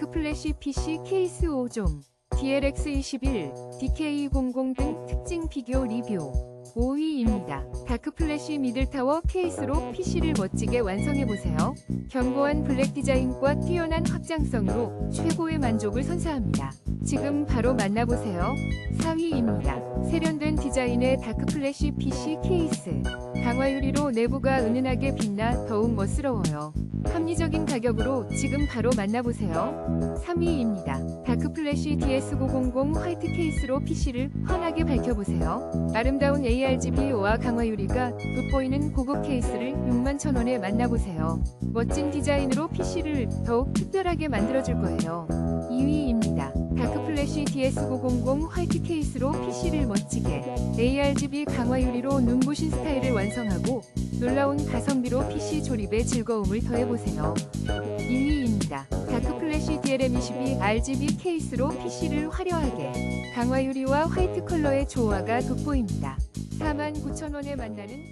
다크 플래시 PC 케이스 5종, DLX21, DK00 등 특징 비교 리뷰 5위입니다. 다크 플래시 미들타워 케이스로 PC를 멋지게 완성해보세요. 견고한 블랙 디자인과 뛰어난 확장성으로 최고의 만족을 선사합니다. 지금 바로 만나보세요. 4위입니다. 세련된 디자인의 다크 플래시 PC 케이스. 강화 유리로 내부가 은은하게 빛나 더욱 멋스러워요. 합리적인 가격으로 지금 바로 만나보세요. 3위입니다. 다크 플래시 DS900 화이트 케이스로 PC를 환하게 밝혀보세요. 아름다운 ARGB와 강화 유리가 돋보이는 고급 케이스를 61,000원에 만나보세요. 멋진 디자인으로 PC를 더욱 특별하게 만들어줄 거예요. 2위입니다. 다크 플래시 DS900 화이트 케이스로 PC를 멋 지게 ARGB 강화 유리로 눈부신 스타일을 완성하고 놀라운 가성비로 PC 조립에 즐거움을 더해보세요. 1위입니다. 다크 플래시 DLM22 RGB 케이스로 PC를 화려하게 강화 유리와 화이트 컬러의 조화가 돋보입니다. 49,000원에 만나는